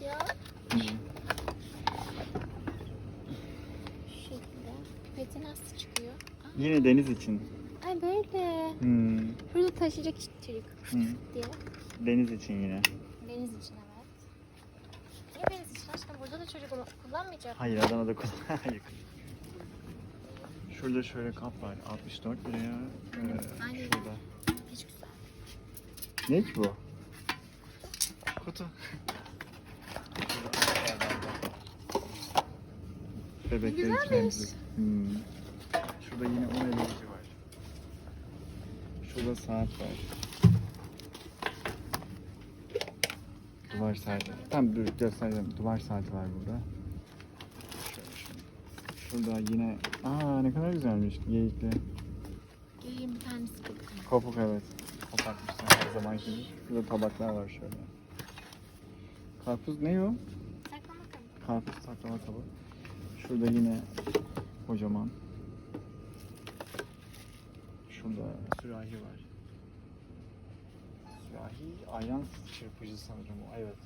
ya. Şu şekilde. Pipeti nasıl çıkıyor? Aa, Yine deniz için. Ay böyle. Hmm. Burada taşıyacak içecek Hı. diye. Deniz için yine. Deniz için evet. Niye deniz için aşkım? Burada da çocuk kullanmayacak. Hayır Adana'da kullan. Hayır. Şurada şöyle kap var. 64 liraya. Ee, Aynen. şurada. Hiç güzel. Ne ki bu? Kutu. Bebekler için Güzelmiş. emzik. Hmm. Şurada yine un eleyici var. Şurada saat var. Duvar saati. Tam dur göstereceğim. Duvar saati var burada. Şöyle şöyle. Şurada yine... Aa ne kadar güzelmiş. Geyikli. Geleyim bir tanesi bakın. Kopuk evet. Kopakmışlar her zamanki gibi. Şurada tabaklar var şöyle. Karpuz ne o? Saklama kabı. Karpuz saklama kabı. Şurada yine kocaman. Şurada sürahi var. Sürahi ayran çırpıcı sanırım o. Evet.